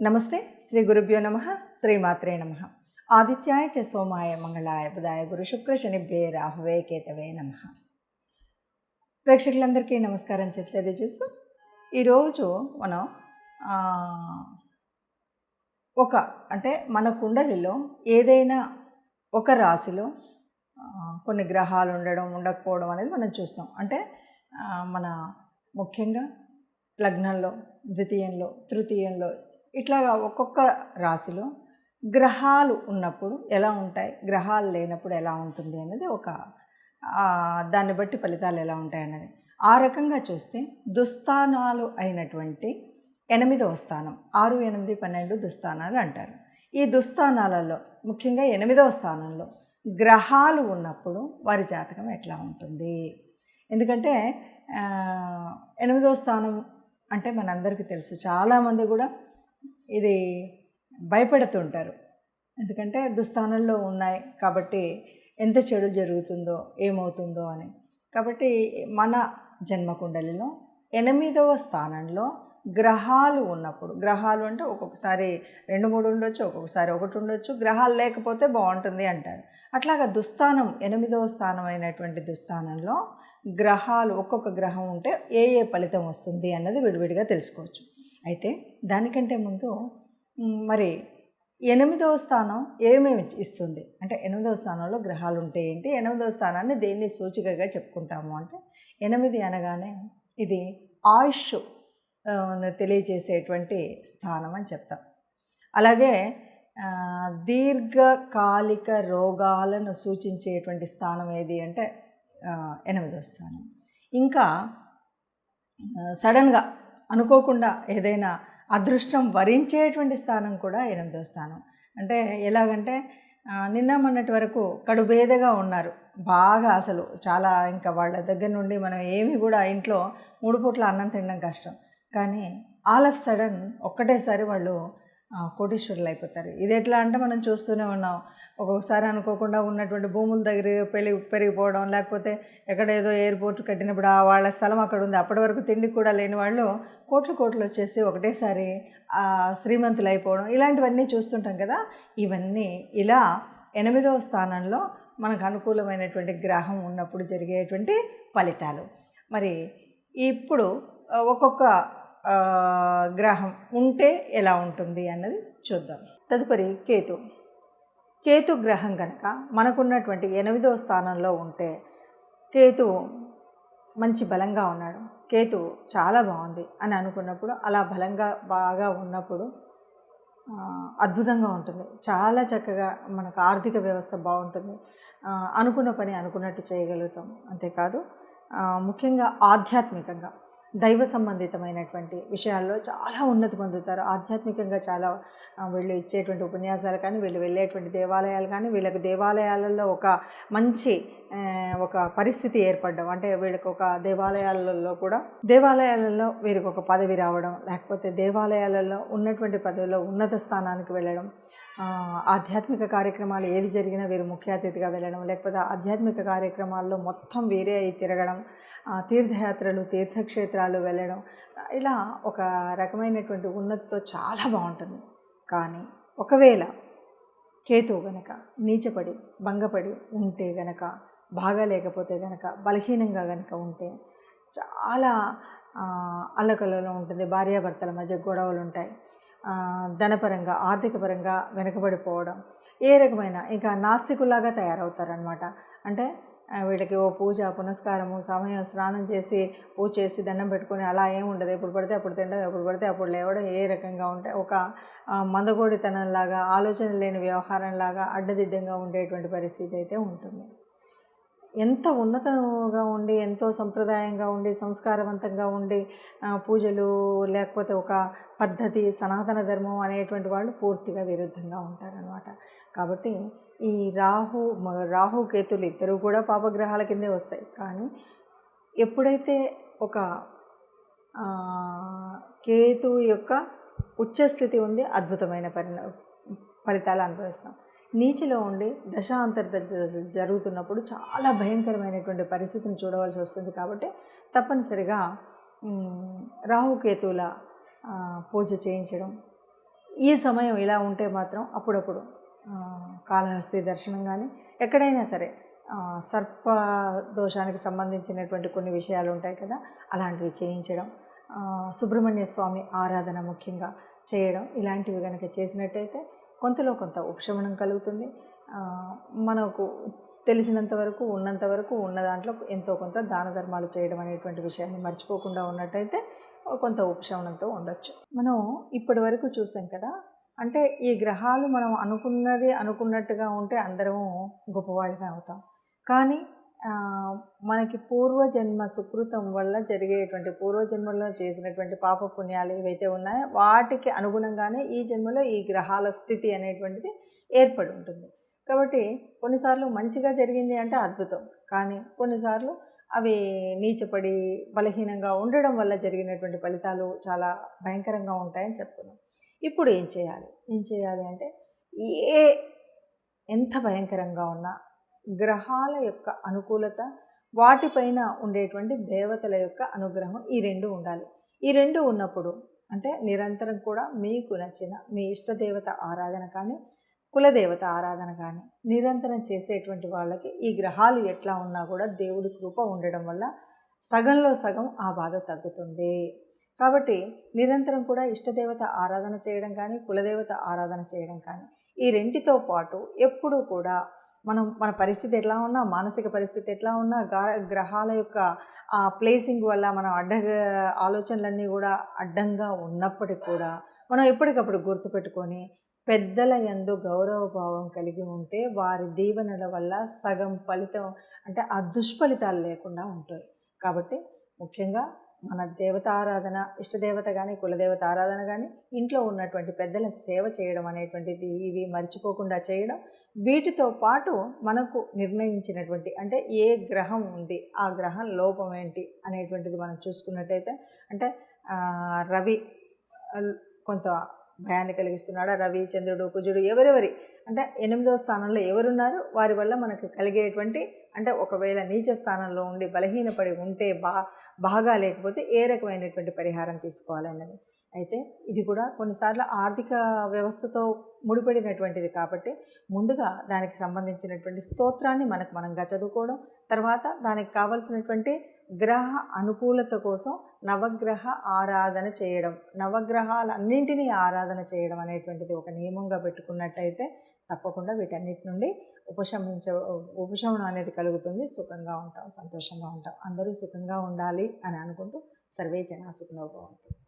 నమస్తే శ్రీ గురుభ్యో నమ శ్రీమాత్రే నమ. ఆదిత్యాయ చ సోమాయ మంగళాయ బుధాయ గురు శుక్ర శనిభ్యే రాహువే కేతవే నమ. ప్రేక్షకులందరికీ నమస్కారం చెప్పి చూస్తూ ఈరోజు మనం ఒక అంటే మన కుండలిలో ఏదైనా ఒక రాశిలో కొన్ని గ్రహాలు ఉండడం ఉండకపోవడం అనేది మనం చూస్తాం. అంటే మన ముఖ్యంగా లగ్నంలో ద్వితీయంలో తృతీయంలో ఇట్లాగా ఒక్కొక్క రాశిలో గ్రహాలు ఉన్నప్పుడు ఎలా ఉంటాయి? గ్రహాలు లేనప్పుడు ఎలా ఉంటుంది అనేది ఒక దాన్ని బట్టి ఫలితాలు ఎలా ఉంటాయి అన్నది. ఆ రకంగా చూస్తే దుస్థానాలు అయినటువంటి ఎనిమిదవ స్థానం ఆరు ఎనిమిది పన్నెండు దుస్థానాలు అంటారు. ఈ దుస్థానాలలో ముఖ్యంగా ఎనిమిదవ స్థానంలో గ్రహాలు ఉన్నప్పుడు వారి జాతకం ఎట్లా ఉంటుంది? ఎందుకంటే ఎనిమిదవ స్థానం అంటే మనందరికీ తెలుసు. చాలామంది కూడా ఇది భయపడుతుంటారు. ఎందుకంటే దుస్థానంలో ఉన్నాయి కాబట్టి ఎంత చెడు జరుగుతుందో ఏమవుతుందో అని. కాబట్టి మన జన్మకుండలిలో ఎనిమిదవ స్థానంలో గ్రహాలు ఉన్నప్పుడు గ్రహాలు అంటే ఒక్కొక్కసారి రెండు మూడు ఉండొచ్చు ఒక్కొక్కసారి ఒకటి ఉండొచ్చు గ్రహాలు లేకపోతే బాగుంటుంది అంటారు. అట్లాగా దుస్థానం ఎనిమిదవ స్థానం అయినటువంటి దుస్థానంలో గ్రహాలు ఒక్కొక్క గ్రహం ఉంటే ఏ ఏ ఫలితం వస్తుంది అన్నది విడివిడిగా తెలుసుకోవచ్చు. అయితే దానికంటే ముందు మరి ఎనిమిదవ స్థానం ఏమేమి ఇస్తుంది? అంటే ఎనిమిదవ స్థానంలో గ్రహాలు ఉంటే ఏంటి? ఎనిమిదవ స్థానాన్ని దేన్ని సూచికగా చెప్పుకుంటాము? అంటే ఎనిమిది అనగానే ఇది ఆయుష్ తెలియజేసేటువంటి స్థానం అని చెప్తాం. అలాగే దీర్ఘకాలిక రోగాలను సూచించేటువంటి స్థానం ఏది అంటే ఎనిమిదవ స్థానం. ఇంకా సడన్గా అనుకోకుండా ఏదైనా అదృష్టం వరించేటువంటి స్థానం కూడా ఎనిమిదో స్థానం. అంటే ఎలాగంటే నిన్న మొన్నటి వరకు కడుబేదగా ఉన్నారు. బాగా అసలు చాలా ఇంకా వాళ్ళ దగ్గర నుండి మనం ఏమి కూడా ఇంట్లో మూడు పూట్ల అన్నం తినడం కష్టం. కానీ ఆల్ ఆఫ్ సడన్ ఒక్కటేసారి వాళ్ళు కోటీశ్వరులు అయిపోతారు ఇది ఎట్లా అంటే మనం చూస్తూనే ఉన్నాం. ఒక్కొక్కసారి అనుకోకుండా ఉన్నటువంటి భూముల దగ్గర పెరిగి పెరిగిపోవడం లేకపోతే ఎక్కడ ఏదో ఎయిర్పోర్ట్ కట్టినప్పుడు ఆ వాళ్ళ స్థలం అక్కడ ఉంది అప్పటి వరకు తిండి కూడా లేని వాళ్ళు కోట్లు కోట్లు వచ్చేసి ఒకటేసారి శ్రీమంతులు అయిపోవడం ఇలాంటివన్నీ చూస్తుంటాం కదా. ఇవన్నీ ఇలా ఎనిమిదవ స్థానంలో మనకు అనుకూలమైనటువంటి గ్రహం ఉన్నప్పుడు జరిగేటువంటి ఫలితాలు. మరి ఇప్పుడు ఒక్కొక్క గ్రహం ఉంటే ఎలా ఉంటుంది అన్నది చూద్దాం. తదుపరి కేతు. కేతు గ్రహం కనుక మనకున్నటువంటి ఎనిమిదవ స్థానంలో ఉంటే కేతు మంచి బలంగా ఉన్నాడు. కేతు చాలా బాగుంది అని అనుకున్నప్పుడు అలా బలంగా బాగా ఉన్నప్పుడు అద్భుతంగా ఉంటుంది. చాలా చక్కగా మనకు ఆర్థిక వ్యవస్థ బాగుంటుంది. అనుకున్న పని అనుకున్నట్టు చేయగలుగుతాం. అంతేకాదు ముఖ్యంగా ఆధ్యాత్మికంగా. దైవ సంబంధితమైనటువంటి విషయాల్లో చాలా ఉన్నతి పొందుతారు. ఆధ్యాత్మికంగా చాలా వీళ్ళు ఇచ్చేటువంటి ఉపన్యాసాలు కానీ వీళ్ళు వెళ్ళేటువంటి దేవాలయాలు కానీ వీళ్ళకి దేవాలయాలలో ఒక మంచి ఒక పరిస్థితి ఏర్పడడం. అంటే వీళ్ళకి ఒక దేవాలయాలలో కూడా దేవాలయాలలో వీరికి ఒక పదవి రావడం లేకపోతే దేవాలయాలలో ఉన్నటువంటి పదవిలో ఉన్నత స్థానానికి వెళ్ళడం ఆధ్యాత్మిక కార్యక్రమాలు ఏది జరిగినా వీరు ముఖ్య అతిథిగా వెళ్ళడం లేకపోతే ఆధ్యాత్మిక కార్యక్రమాల్లో మొత్తం వీరే అయి తిరగడం తీర్థయాత్రలు తీర్థక్షేత్రాలు వెళ్ళడం ఇలా ఒక రకమైనటువంటి ఉన్నతితో చాలా బాగుంటుంది. కానీ ఒకవేళ కేతు గనక నీచపడి భంగపడి ఉంటే గనక బాగా లేకపోతే గనక బలహీనంగా గనక ఉంటే చాలా అల్లకల్లో ఉంటుంది భార్యాభర్తల మధ్య గొడవలు ఉంటాయి. ధనపరంగా ఆర్థికపరంగా వెనుకబడిపోవడం ఏ రకమైన ఇంకా నాస్తికులాగా తయారవుతారనమాట అంటే వీళ్ళకి ఓ పూజ పునస్కారము సమయం స్నానం చేసి పూజ చేసి దండం పెట్టుకొని అలా ఏం ఉండదు. ఎప్పుడు పడితే అప్పుడు తినడం ఎప్పుడు పడితే అప్పుడు లేవడం ఏ రకంగా ఉంటే ఒక మందగోడితనంలాగా ఆలోచన లేని వ్యవహారంలాగా అడ్డదిడ్డంగా ఉండేటువంటి పరిస్థితి అయితే ఉంటుంది. ఎంత ఉన్నతంగా ఉండి ఎంతో సంప్రదాయంగా ఉండి సంస్కారవంతంగా ఉండి పూజలు లేకపోతే ఒక పద్ధతి సనాతన ధర్మం అనేటువంటి వాళ్ళు పూర్తిగా విరుద్ధంగా ఉంటారనమాట కాబట్టి ఈ రాహు మ- రాహు కేతులు ఇద్దరు కూడా పాపగ్రహాల కిందే వస్తాయి. కానీ ఎప్పుడైతే ఒక కేతు యొక్క ఉచ్చస్థితి ఉంది అద్భుతమైన పరిణ ఫలితాలు అనుభవిస్తాం. నీచిలో ఉండి దశాంతర్దశ జరుగుతున్నప్పుడు చాలా భయంకరమైనటువంటి పరిస్థితిని చూడవలసి వస్తుంది కాబట్టి తప్పనిసరిగా రాహుకేతువుల పూజ చేయించడం. ఈ సమయం ఇలా ఉంటే మాత్రం అప్పుడప్పుడు కాళహస్తి దర్శనం కానీ ఎక్కడైనా సరే సర్ప దోషానికి సంబంధించినటువంటి కొన్ని విషయాలు ఉంటాయి కదా అలాంటివి చేయించడం సుబ్రహ్మణ్య స్వామి ఆరాధన ముఖ్యంగా చేయడం ఇలాంటివి కనుక చేసినట్టయితే కొంతలో కొంత ఉపశమనం కలుగుతుంది. మనకు తెలిసినంత వరకు ఉన్నంత వరకు ఉన్న దాంట్లో ఎంతో కొంత దాన ధర్మాలు చేయడం అనేటువంటి విషయాన్ని మర్చిపోకుండా ఉన్నట్టయితే కొంత ఉపశమనంతో ఉండొచ్చు. మనం ఇప్పటి వరకు చూసాం కదా అంటే ఈ గ్రహాలు మనం అనుకున్నది అనుకున్నట్టుగా ఉంటే అందరము గొప్పవాళ్ళమే అవుతాం. కానీ మనకి పూర్వజన్మ సుకృతం వల్ల జరిగేటువంటి పూర్వజన్మలో చేసినటువంటి పాప పుణ్యాలు ఏవైతే ఉన్నాయో వాటికి అనుగుణంగానే ఈ జన్మలో ఈ గ్రహాల స్థితి అనేటువంటిది ఏర్పడి ఉంటుంది. కాబట్టి కొన్నిసార్లు మంచిగా జరిగింది అంటే అద్భుతం. కానీ కొన్నిసార్లు అవి నీచపడి బలహీనంగా ఉండడం వల్ల జరిగినటువంటి ఫలితాలు చాలా భయంకరంగా ఉంటాయని చెప్తున్నాం. ఇప్పుడు ఏం చేయాలి? ఏం చేయాలి అంటే ఏ ఎంత భయంకరంగా ఉన్నా గ్రహాల యొక్క అనుకూలత వాటిపైన ఉండేటువంటి దేవతల యొక్క అనుగ్రహం ఈ రెండు ఉండాలి. ఈ రెండు ఉన్నప్పుడు అంటే నిరంతరం కూడా మీకు నచ్చిన మీ ఇష్టదేవత ఆరాధన కానీ కులదేవత ఆరాధన కానీ నిరంతరం చేసేటువంటి వాళ్ళకి ఈ గ్రహాలు ఎట్లా ఉన్నా కూడా దేవుడి కృప ఉండడం వల్ల సగంలో సగం ఆ బాధ తగ్గుతుంది. కాబట్టి నిరంతరం కూడా ఇష్టదేవత ఆరాధన చేయడం కానీ కులదేవత ఆరాధన చేయడం కానీ ఈ రెంటితో పాటు ఎప్పుడూ కూడా మనం మన పరిస్థితి ఎట్లా ఉన్నా మానసిక పరిస్థితి ఎట్లా ఉన్నా గ్రహాల యొక్క ఆ ప్లేసింగ్ వల్ల మనం అడ్డ ఆలోచనలన్నీ కూడా అడ్డంగా ఉన్నప్పటికీ కూడా మనం ఎప్పటికప్పుడు గుర్తుపెట్టుకొని పెద్దల ఎందు గౌరవ భావం కలిగి ఉంటే వారి దీవెనల వల్ల సగం ఫలితం అంటే ఆ దుష్ఫలితాలు లేకుండా ఉంటాయి. కాబట్టి ముఖ్యంగా మన దేవతారాధన ఇష్టదేవత కానీ కులదేవత ఆరాధన కానీ ఇంట్లో ఉన్నటువంటి పెద్దల సేవ చేయడం అనేటువంటిది ఇవి మర్చిపోకుండా చేయడం. వీటితో పాటు మనకు నిర్ణయించినటువంటి అంటే ఏ గ్రహం ఉంది ఆ గ్రహం లోపం ఏంటి అనేటువంటిది మనం చూసుకున్నట్టయితే అంటే రవి కొంత భయాన్ని కలిగిస్తున్నాడా? రవి చంద్రుడు కుజుడు ఎవరెవరి అంటే ఎనిమిదవ స్థానంలో ఎవరున్నారు? వారి వల్ల మనకు కలిగేటువంటి అంటే ఒకవేళ నీచ స్థానంలో ఉండి బలహీనపడి ఉంటే బా బాగా లేకపోతే ఏ రకమైనటువంటి పరిహారం తీసుకోవాలన్నది. అయితే ఇది కూడా కొన్నిసార్లు ఆర్థిక వ్యవస్థతో ముడిపడినటువంటిది కాబట్టి ముందుగా దానికి సంబంధించినటువంటి స్తోత్రాన్ని మనకు మనంగా చదువుకోవడం తర్వాత దానికి కావలసినటువంటి గ్రహ అనుకూలత కోసం నవగ్రహ ఆరాధన చేయడం నవగ్రహాలన్నింటినీ ఆరాధన చేయడం అనేటువంటిది ఒక నియమంగా పెట్టుకున్నట్టయితే తప్పకుండా వీటన్నిటి నుండి ఉపశమించ ఉపశమనం అనేది కలుగుతుంది. సుఖంగా ఉంటాం సంతోషంగా ఉంటాం. అందరూ సుఖంగా ఉండాలి అని అనుకుంటూ సర్వే జనా సుఖనోభవంతు.